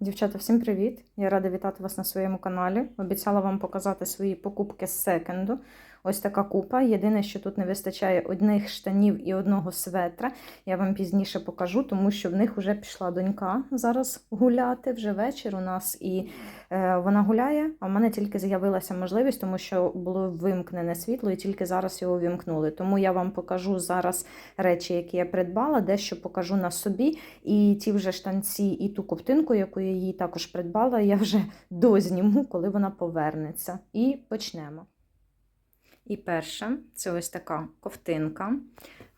Дівчата, всім привіт! Я рада вітати вас на своєму каналі. Обіцяла вам показати свої покупки з секонду. Ось така купа. Єдине, що тут не вистачає одних штанів і одного светра. Я вам пізніше покажу, тому що в них вже пішла донька зараз гуляти вже вечір у нас, і е, вона гуляє. А в мене тільки з'явилася можливість, тому що було вимкнене світло, і тільки зараз його вімкнули. Тому я вам покажу зараз речі, які я придбала, дещо покажу на собі. І ті вже штанці, і ту ковтинку, яку я їй також придбала, я вже дозніму, коли вона повернеться. І почнемо. І перша це ось така ковтинка.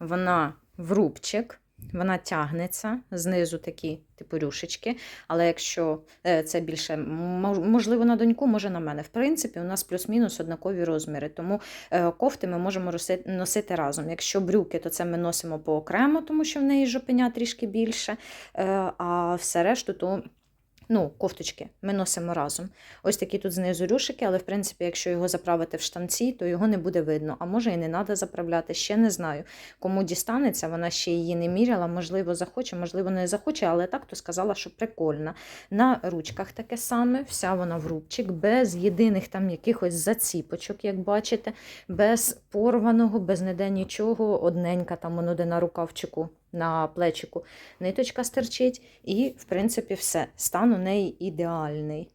Вона в рубчик, вона тягнеться, знизу такі типу рюшечки. Але якщо е, це більше можливо на доньку, може на мене. В принципі, у нас плюс-мінус однакові розміри, тому е, кофти ми можемо носити разом. Якщо брюки, то це ми носимо поокремо, тому що в неї жопеня трішки більше. Е, А все решту, то ну, кофточки ми носимо разом. Ось такі тут знизу рюшики, але в принципі, якщо його заправити в штанці, то його не буде видно. А може і не треба заправляти, ще не знаю. Кому дістанеться, вона ще її не міряла, можливо, захоче, можливо, не захоче, але так то сказала, що прикольна. На ручках таке саме, вся вона в рубчик, без єдиних там якихось заціпочок, як бачите, без порваного, без ніде нічого, одненька там воно де на рукавчику. На плечику ниточка стерчить, і, в принципі, все. Стан у неї ідеальний.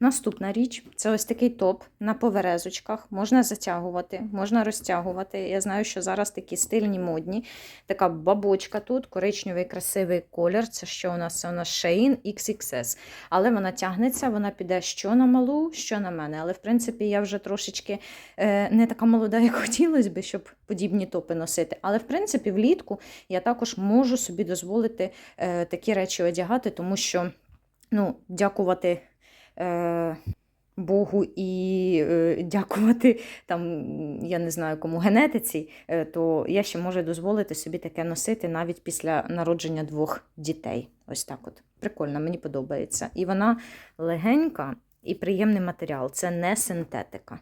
Наступна річ це ось такий топ на поверезочках. Можна затягувати, можна розтягувати. Я знаю, що зараз такі стильні модні. Така бабочка тут, коричневий красивий колір. Це що у нас? Це у нас Shein XXS. Але вона тягнеться, вона піде що на малу, що на мене. Але в принципі я вже трошечки е, не така молода, як хотілося би, щоб подібні топи носити. Але в принципі, влітку я також можу собі дозволити е, такі речі одягати, тому що ну, дякувати. Е, Богу і е, дякувати там, я не знаю кому генетиці, е, то я ще можу дозволити собі таке носити навіть після народження двох дітей. Ось так от. Прикольно, мені подобається. І вона легенька і приємний матеріал. Це не синтетика.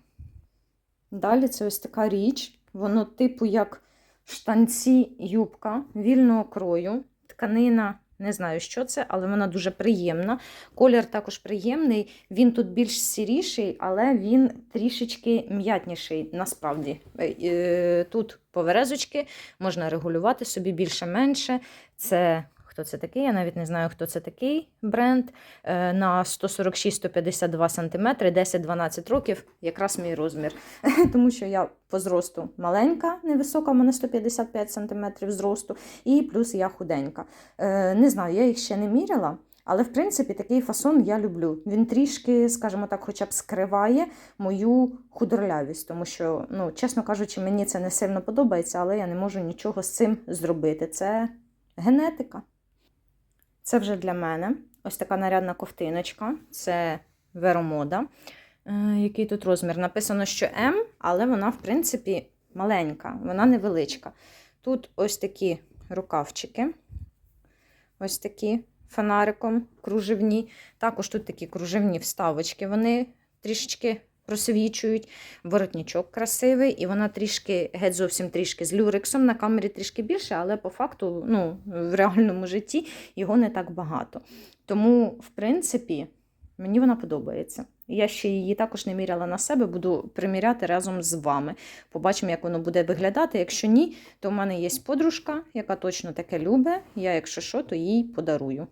Далі це ось така річ. Воно, типу, як штанці юбка вільного крою, тканина. Не знаю, що це, але вона дуже приємна. Колір також приємний. Він тут більш сіріший, але він трішечки м'ятніший насправді. Е, е, Тут поверезочки, можна регулювати собі більше-менше. Це хто це такий? Я навіть не знаю, хто це такий бренд. Е, На 146-152 см, 10-12 років, якраз мій розмір. Тому що я по зросту маленька, невисока, в мене 155 см зросту, і плюс я худенька. Е, Не знаю, я їх ще не міряла. Але, в принципі, такий фасон я люблю. Він трішки, скажімо так, хоча б скриває мою худорлявість, тому що, ну, чесно кажучи, мені це не сильно подобається, але я не можу нічого з цим зробити. Це генетика. Це вже для мене. Ось така нарядна ковтиночка. Це веромода. Е, Який тут розмір? Написано, що М, але вона, в принципі, маленька, вона невеличка. Тут ось такі рукавчики. Ось такі фонариком кружевні. Також тут такі кружевні вставочки. Вони трішечки просвічують. Воротничок красивий, і вона трішки, геть зовсім трішки з люрексом. На камері трішки більше, але по факту, ну, в реальному житті його не так багато. Тому, в принципі, мені вона подобається. Я ще її також не міряла на себе, буду приміряти разом з вами. Побачимо, як воно буде виглядати. Якщо ні, то в мене є подружка, яка точно таке любить. Я, якщо що, то їй подарую.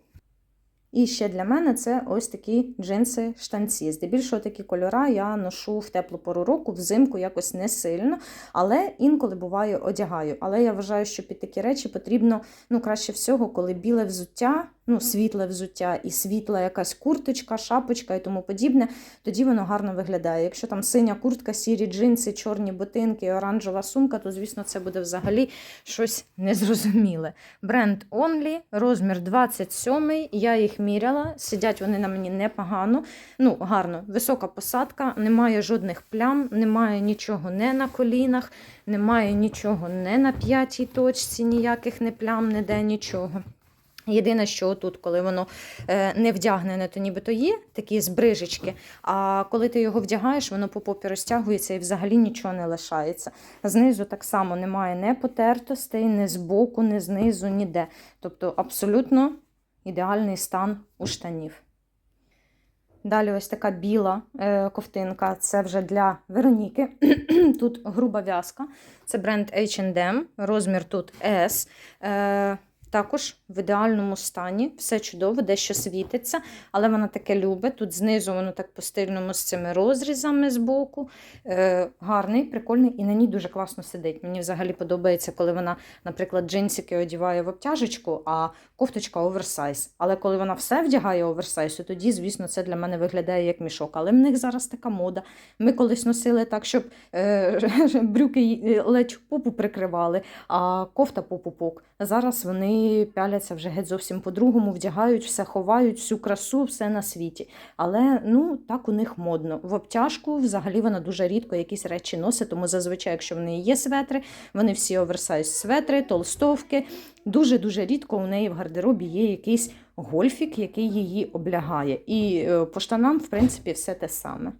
І ще для мене це ось такі джинси штанці. Здебільшого такі кольора я ношу в теплу пору року, взимку якось не сильно, але інколи буває одягаю. Але я вважаю, що під такі речі потрібно ну, краще всього, коли біле взуття, ну, світле взуття і світла якась курточка, шапочка і тому подібне, тоді воно гарно виглядає. Якщо там синя куртка, сірі джинси, чорні ботинки, оранжева сумка, то, звісно, це буде взагалі щось незрозуміле. Бренд Only, розмір 27 я їх міряла, сидять вони на мені непогано, ну, гарно, висока посадка, немає жодних плям, немає нічого не на колінах, немає нічого не на п'ятій точці, ніяких не плям, ніде нічого. Єдине, що тут, коли воно е, не вдягнене, то нібито є такі збрижечки. А коли ти його вдягаєш, воно по попі розтягується і взагалі нічого не лишається. Знизу так само немає не потертостей, не збоку, не знизу, ніде. Тобто абсолютно ідеальний стан у штанів. Далі ось така біла е, ковтинка, це вже для Вероніки. тут груба в'язка. Це бренд H&M, розмір тут S. Е, також в ідеальному стані, все чудово, дещо світиться, але вона таке любить. Тут знизу воно так по стильному з цими розрізами з боку. Е, гарний, прикольний і на ній дуже класно сидить. Мені взагалі подобається, коли вона, наприклад, джинсики одягає в обтяжечку, а кофточка оверсайз. Але коли вона все вдягає оверсайз, то тоді, звісно, це для мене виглядає як мішок. Але в них зараз така мода. Ми колись носили так, щоб е, брюки ледь попу прикривали, а кофта по пупок. Зараз вони пяляться вже геть зовсім по-другому, вдягають, все ховають, всю красу, все на світі. Але ну так у них модно. В обтяжку взагалі вона дуже рідко якісь речі носить, тому зазвичай, якщо в неї є светри, вони всі оверсайз светри, толстовки. Дуже-дуже рідко у неї в гардеробі є якийсь гольфік, який її облягає. І е, по штанам, в принципі, все те саме.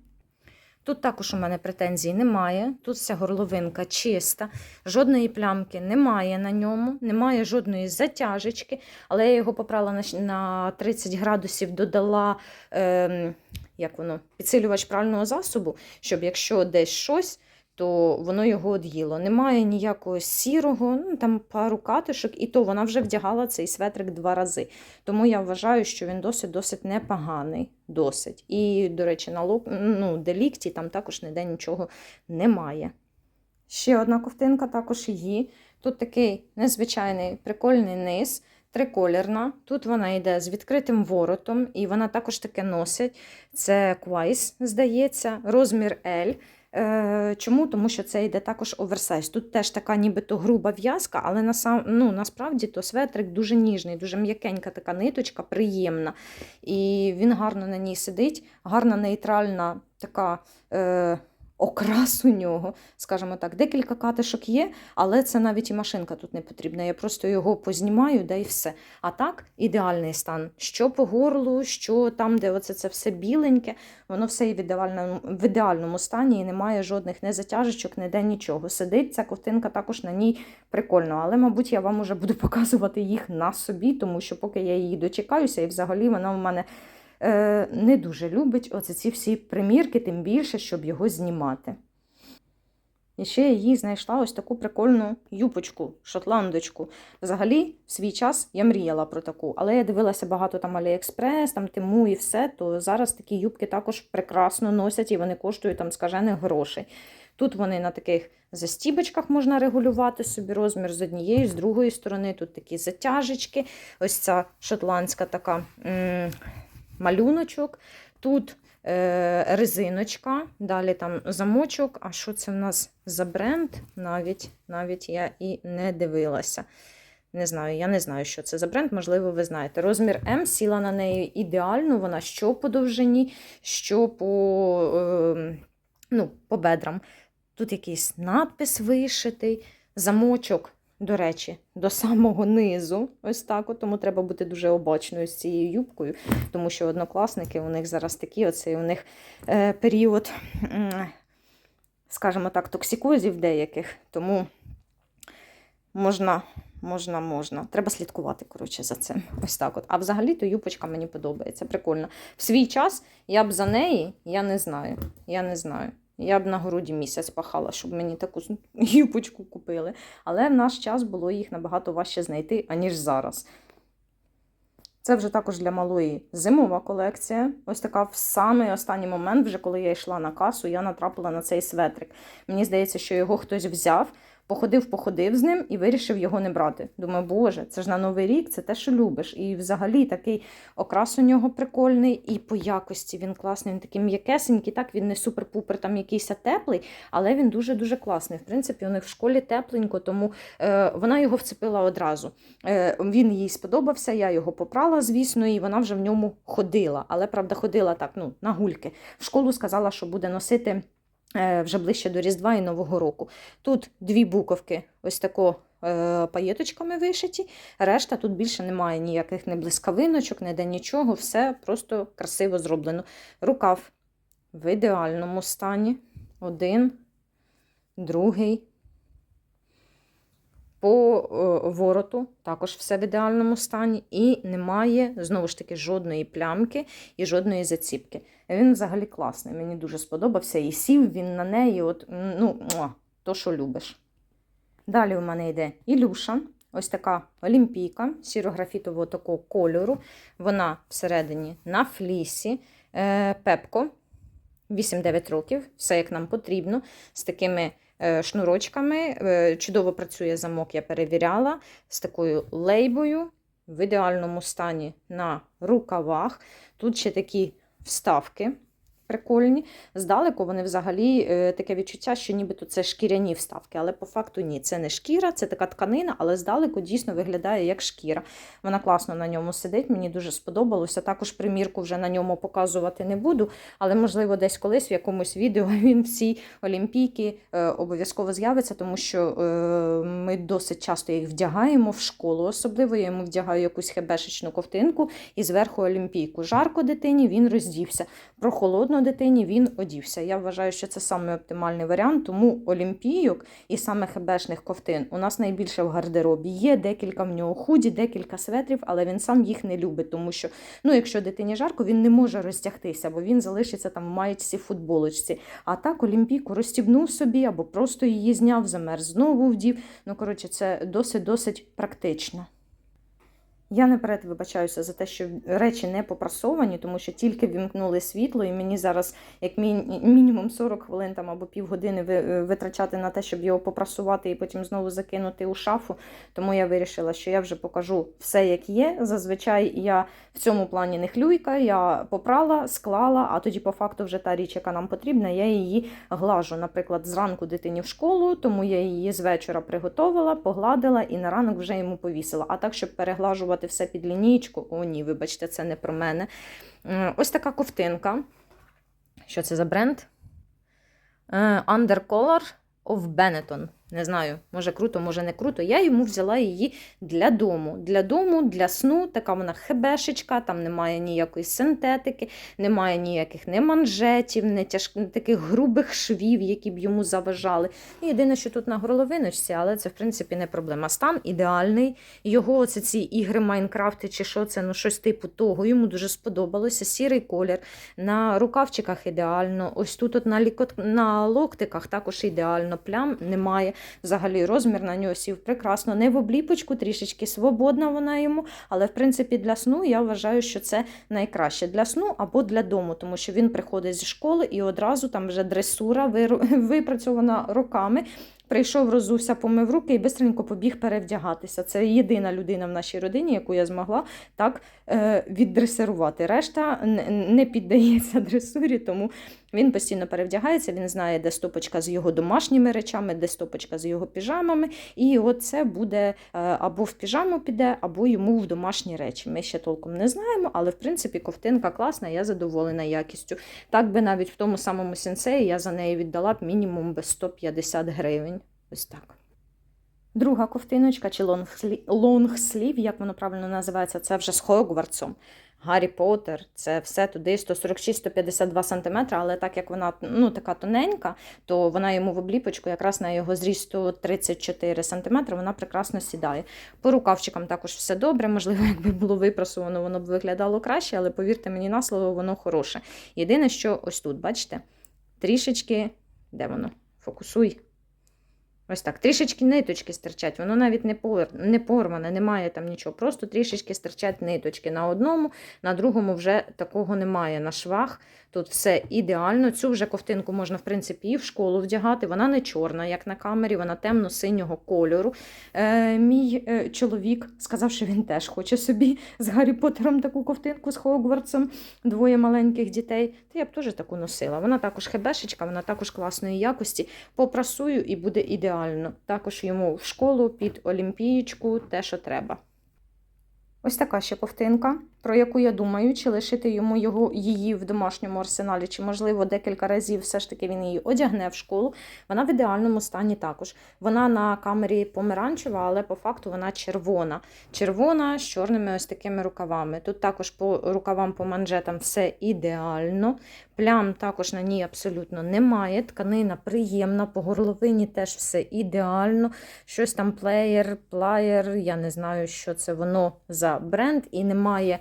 Тут також у мене претензій немає. Тут вся горловинка чиста, жодної плямки немає на ньому, немає жодної затяжечки, але я його попрала на, на 30 градусів, додала е, як воно, підсилювач прального засобу, щоб якщо десь щось, то воно його од'їло. Немає ніякого сірого, ну там пару катишок, і то вона вже вдягала цей светрик два рази. Тому я вважаю, що він досить досить непоганий. Досить. І, до речі, на лок, ну, де там також ніде нічого немає. Ще одна ковтинка також її. Тут такий незвичайний прикольний низ, триколірна. Тут вона йде з відкритим воротом, і вона також таке носить. Це Quais, здається, розмір L. Е, Чому? Тому що це йде також оверсайз. Тут теж така нібито груба в'язка, але насам, ну, насправді то светрик дуже ніжний, дуже м'якенька така ниточка, приємна. І він гарно на ній сидить, гарна нейтральна така. Е, Окрас у нього, скажімо так, декілька катишок є, але це навіть і машинка тут не потрібна. Я просто його познімаю, да і все. А так, ідеальний стан. Що по горлу, що там, де оце це все біленьке, воно все і в ідеальному, в ідеальному стані і немає жодних не затяжечок, ніде нічого. Сидить ця ковтинка також на ній прикольно, але, мабуть, я вам уже буду показувати їх на собі, тому що поки я її дочекаюся, і взагалі вона в мене не дуже любить оце ці всі примірки, тим більше, щоб його знімати. І ще я їй знайшла ось таку прикольну юпочку, шотландочку. Взагалі, в свій час я мріяла про таку, але я дивилася багато там Аліекспрес, там Тиму і все, то зараз такі юбки також прекрасно носять і вони коштують там скажених грошей. Тут вони на таких застібочках можна регулювати собі розмір з однієї, з другої сторони. Тут такі затяжечки. Ось ця шотландська така малюночок. Тут е, резиночка, далі там замочок. А що це в нас за бренд? Навіть, навіть я і не дивилася. Не знаю, я не знаю, що це за бренд, можливо, ви знаєте. Розмір М сіла на неї ідеально, вона що по довжині, що по, е, ну, по бедрам. Тут якийсь надпис вишитий, замочок, до речі, до самого низу. Ось так. От, тому треба бути дуже обачною з цією юбкою, тому що однокласники у них зараз такі, оцей у них е, період, скажімо так, токсикозів деяких. Тому можна, можна, можна. Треба слідкувати, коротше, за цим. Ось так от. А взагалі то юбочка мені подобається. Прикольно. В свій час я б за неї, я не знаю. Я не знаю. Я б на городі місяць пахала, щоб мені таку юбочку купили. Але в наш час було їх набагато важче знайти, аніж зараз. Це вже також для малої зимова колекція. Ось така в самий останній момент, вже коли я йшла на касу, я натрапила на цей светрик. Мені здається, що його хтось взяв, походив, походив з ним і вирішив його не брати. Думаю, боже, це ж на новий рік, це те, що любиш. І взагалі такий окрас у нього прикольний, і по якості він класний, він такий м'якесенький. Так, він не супер-пупер, там якийсь теплий, але він дуже-дуже класний. В принципі, у них в школі тепленько, тому е, вона його вцепила одразу. Е, він їй сподобався, я його попрала, звісно, і вона вже в ньому ходила. Але правда, ходила так, ну, на гульки. В школу сказала, що буде носити. Е, Вже ближче до Різдва і Нового року. Тут дві буковки, ось тако е, паєточками вишиті. Решта тут більше немає ніяких не блискавиночок, не де нічого, все просто красиво зроблено. Рукав в ідеальному стані. Один, другий. По е, вороту також все в ідеальному стані, і немає знову ж таки жодної плямки і жодної заціпки. Він взагалі класний. Мені дуже сподобався. І сів він на неї, от, ну, то, що любиш. Далі у мене йде Ілюша. Ось така олімпійка сірографітового такого кольору. Вона всередині на флісі. Е, Пепко 8-9 років, все як нам потрібно, з такими шнурочками. Е, Чудово працює замок, я перевіряла, з такою лейбою в ідеальному стані на рукавах. Тут ще такі вставки прикольні. Здалеку вони взагалі е, таке відчуття, що нібито це шкіряні вставки, але по факту ні. Це не шкіра, це така тканина, але здалеку дійсно виглядає як шкіра. Вона класно на ньому сидить, мені дуже сподобалося. Також примірку вже на ньому показувати не буду, але можливо десь колись в якомусь відео він в цій олімпійці е, обов'язково з'явиться, тому що е, ми досить часто їх вдягаємо в школу. Особливо я йому вдягаю якусь хебешечну ковтинку і зверху олімпійку. Жарко дитині він роздівся. Прохолодно дитині він одівся. Я вважаю, що це саме оптимальний варіант, тому олімпійок і саме хебешних ковтин у нас найбільше в гардеробі. Є декілька в нього худі, декілька светрів, але він сам їх не любить, тому що ну, якщо дитині жарко, він не може розтягтися, бо він залишиться там в маєчці футболочці. А так олімпійку розстібнув собі або просто її зняв, замерз, знову вдів. Ну, коротше, це досить-досить практично. Я наперед вибачаюся за те, що речі не попрасовані, тому що тільки вімкнули світло, і мені зараз як мінімум 40 хвилин там або півгодини ви- витрачати на те, щоб його попрасувати і потім знову закинути у шафу. Тому я вирішила, що я вже покажу все, як є. Зазвичай я в цьому плані не хлюйка, я попрала, склала, а тоді по факту вже та річ, яка нам потрібна, я її глажу. Наприклад, зранку дитині в школу, тому я її з вечора приготувала, погладила і на ранок вже йому повісила. А так, щоб переглажувати все під лінійку, о ні, вибачте, це не про мене. Ось така ковтинка. Що це за бренд? Е, Undercolor of Benetton. Не знаю, може круто, може не круто. Я йому взяла її для дому. Для дому, для сну. Така вона хебешечка, там немає ніякої синтетики, немає ніяких не манжетів, не тяж... таких грубих швів, які б йому заважали. Єдине, що тут на горловиночці, але це в принципі не проблема. Стан ідеальний. Його оце ці ігри Майнкрафти чи що це, ну щось типу того. Йому дуже сподобалося. Сірий колір. На рукавчиках ідеально. Ось тут от на, лікот... на локтиках також ідеально. Плям немає. Взагалі розмір на нього сів прекрасно. Не в обліпочку, трішечки свободна вона йому. Але в принципі для сну я вважаю, що це найкраще для сну або для дому, тому що він приходить зі школи і одразу там вже дресура випрацьована роками. Прийшов, розувся, помив руки і бистренько побіг перевдягатися. Це єдина людина в нашій родині, яку я змогла так е, віддресирувати. Решта не піддається дресурі, тому він постійно перевдягається. Він знає, де стопочка з його домашніми речами, де стопочка з його піжамами. І от це буде е, або в піжаму піде, або йому в домашні речі. Ми ще толком не знаємо, але в принципі ковтинка класна, я задоволена якістю. Так би навіть в тому самому сенсеї я за неї віддала б мінімум без 150 гривень. Ось так. Друга ковтиночка чи лонгслів, як воно правильно називається, це вже з Хогвартсом. Гаррі Поттер, це все туди 146-152 см, але так як вона ну, така тоненька, то вона йому в обліпочку, якраз на його зріст 134 см, вона прекрасно сідає. По рукавчикам також все добре. Можливо, якби було випрасовано, воно б виглядало краще, але повірте мені на слово, воно хороше. Єдине, що ось тут, бачите, трішечки, де воно? Фокусуй. Ось так, трішечки ниточки стирчать, воно навіть не, не порване, немає там нічого. Просто трішечки стирчать ниточки. На одному, на другому вже такого немає на швах. Тут все ідеально. Цю вже ковтинку можна, в принципі, і в школу вдягати. Вона не чорна, як на камері, вона темно-синього кольору. Е, мій е, чоловік сказав, що він теж хоче собі з Гаррі Поттером таку ковтинку з Хогвартсом, двоє маленьких дітей. Та я б теж таку носила. Вона також хебешечка, вона також класної якості. Попрасую і буде ідеально. Також йому в школу під олімпієчку те, що треба. Ось така ще ковтинка. Про яку я думаю, чи лишити йому його, її в домашньому арсеналі, чи, можливо, декілька разів все ж таки він її одягне в школу. Вона в ідеальному стані також. Вона на камері помаранчева, але по факту вона червона. Червона з чорними ось такими рукавами. Тут також по рукавам, по манжетам все ідеально. Плям також на ній абсолютно немає. Тканина приємна, по горловині теж все ідеально. Щось там плеєр, плаєр, я не знаю, що це воно за бренд, і немає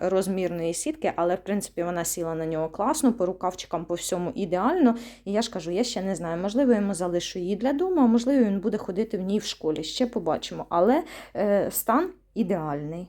розмірної сітки, але в принципі вона сіла на нього класно, по рукавчикам по всьому ідеально. І я ж кажу, я ще не знаю, можливо, йому залишу її для дому, а можливо, він буде ходити в ній в школі. Ще побачимо. Але е, стан ідеальний.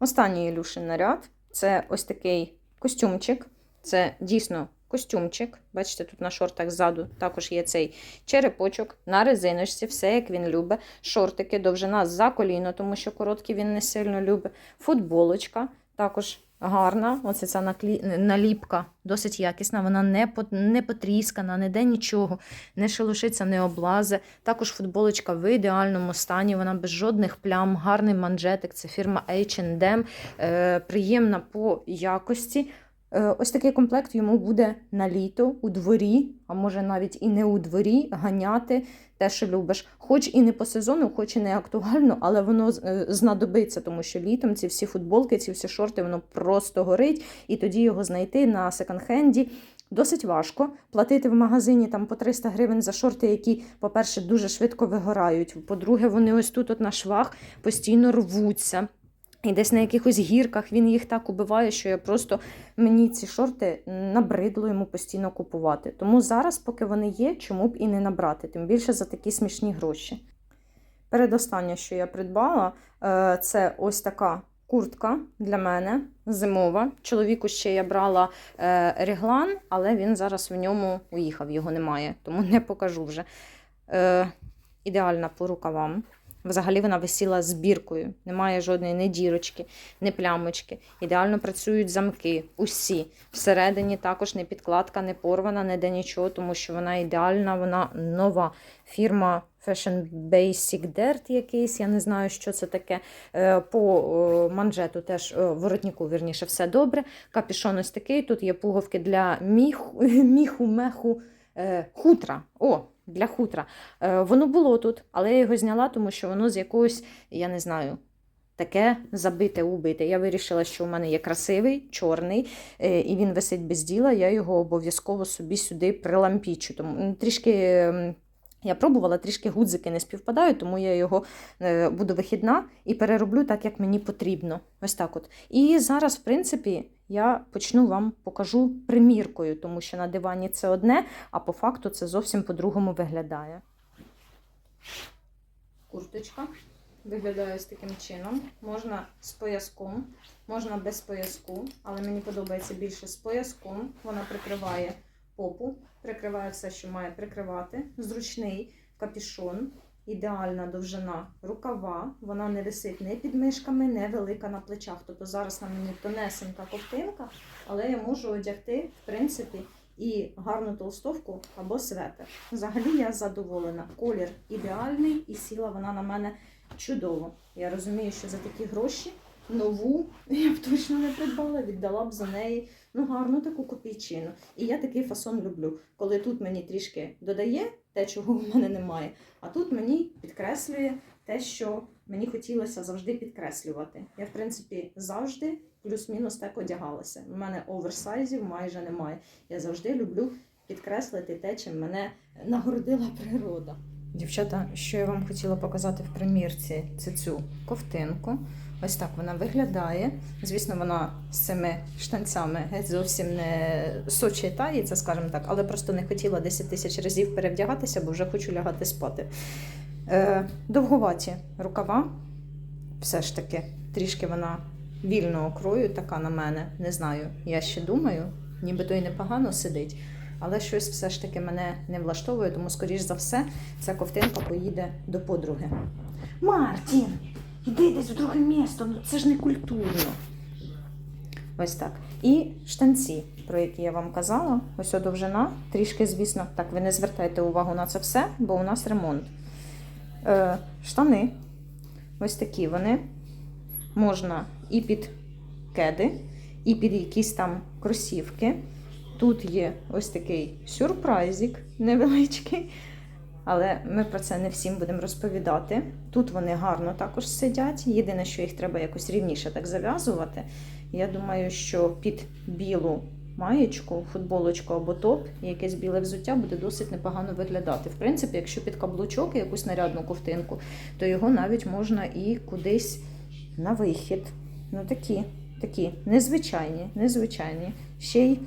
Останній Ілюшин наряд це ось такий костюмчик. Це дійсно костюмчик. Бачите, тут на шортах ззаду також є цей черепочок на резиночці, все як він любить. Шортики, довжина за коліно, тому що короткі він не сильно любить. Футболочка також гарна. Оце ця наклі... наліпка досить якісна, вона не, по... не потріскана, ніде нічого, не шелушиться, не облазе. Також футболочка в ідеальному стані, вона без жодних плям, гарний манжетик. Це фірма H&M, е, приємна по якості. Е, Ось такий комплект йому буде на літо у дворі, а може навіть і не у дворі, ганяти те, що любиш. Хоч і не по сезону, хоч і не актуально, але воно е, знадобиться, тому що літом ці всі футболки, ці всі шорти, воно просто горить, і тоді його знайти на секонд-хенді. Досить важко платити в магазині там по 300 гривень за шорти, які, по-перше, дуже швидко вигорають. По-друге, вони ось тут от на швах постійно рвуться. І десь на якихось гірках він їх так убиває, що я просто мені ці шорти набридло йому постійно купувати. Тому зараз, поки вони є, чому б і не набрати, тим більше за такі смішні гроші. Передостаннє, що я придбала, е, це ось така куртка для мене зимова. Чоловіку ще я брала е, реглан, але він зараз в ньому уїхав, його немає, тому не покажу вже. Е, Ідеальна по рукавам. Взагалі вона висіла з біркою, немає жодної ні дірочки, ні плямочки. Ідеально працюють замки, усі. Всередині також не підкладка, не порвана, не де нічого, тому що вона ідеальна, вона нова. Фірма Fashion Basic Dirt якийсь, я не знаю, що це таке. Е, По е, манжету теж е, воротнику, вірніше, все добре. Капішон ось такий. Тут є пуговки для міху, міху меху, хутра. О, для хутра. Е, Воно було тут, але я його зняла, тому що воно з якогось, я не знаю, таке забите, убите. Я вирішила, що у мене є красивий, чорний, е, і він висить без діла. Я його обов'язково собі сюди прилампічу. Тому трішки. Я пробувала, трішки гудзики не співпадають, тому я його е, буду вихідна і перероблю так, як мені потрібно. Ось так от. І зараз, в принципі, я почну вам покажу приміркою, тому що на дивані це одне, а по факту це зовсім по-другому виглядає. Курточка виглядає ось таким чином. Можна з пояском, можна без пояску, але мені подобається більше з пояском. Вона прикриває попу, прикриває все, що має прикривати. Зручний капішон, ідеальна довжина рукава. Вона не висить не під мишками, не велика на плечах. Тобто зараз на мені тонесенька ковтинка, але я можу одягти, в принципі, і гарну толстовку або светр. Взагалі я задоволена. Колір ідеальний і сіла вона на мене чудово. Я розумію, що за такі гроші нову я б точно не придбала, віддала б за неї ну, гарну таку копійчину. І я такий фасон люблю, коли тут мені трішки додає те, чого в мене немає, а тут мені підкреслює те, що мені хотілося завжди підкреслювати. Я, в принципі, завжди плюс-мінус так одягалася. У мене оверсайзів майже немає. Я завжди люблю підкреслити те, чим мене нагородила природа. Дівчата, що я вам хотіла показати в примірці, це цю ковтинку. Ось так вона виглядає. Звісно, вона з цими штанцями зовсім не сочі таїться, скажімо так, але просто не хотіла 10 тисяч разів перевдягатися, бо вже хочу лягати спати. Е, довгуваті рукава, все ж таки, трішки вона вільного крою, така на мене. Не знаю, я ще думаю, нібито й непогано сидить. Але щось все ж таки мене не влаштовує, тому, скоріш за все, ця ковтинка поїде до подруги. Мартін, іди десь в друге місто, ну це ж не культурно. Ось так. І штанці, про які я вам казала, ось довжина, трішки, звісно, так, ви не звертайте увагу на це все, бо у нас ремонт. Е, штани, ось такі вони. Можна і під кеди і під якісь там кросівки. Тут є ось такий сюрпризик невеличкий. Але ми про це не всім будемо розповідати. Тут вони гарно також сидять. Єдине, що їх треба якось рівніше так зав'язувати. Я думаю, що під білу маєчку, футболочку або топ якесь біле взуття буде досить непогано виглядати. В принципі, якщо під каблучок і якусь нарядну ковтинку, то його навіть можна і кудись на вихід. Ну такі, такі незвичайні, незвичайні. Ще й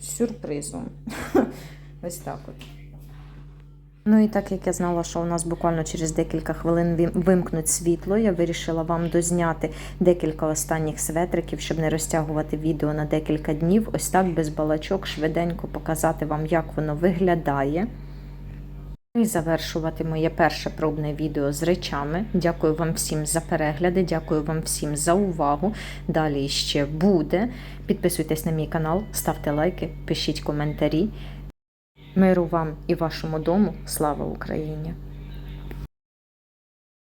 з сюрпризом. Ось так от. Ну і так як я знала, що у нас буквально через декілька хвилин вимкнуть світло, я вирішила вам дозняти декілька останніх светриків, щоб не розтягувати відео на декілька днів. Ось так без балачок швиденько показати вам, як воно виглядає. І завершувати моє перше пробне відео з речами. Дякую вам всім за перегляди, дякую вам всім за увагу. Далі ще буде. Підписуйтесь на мій канал, ставте лайки, пишіть коментарі. Миру вам і вашому дому. Слава Україні!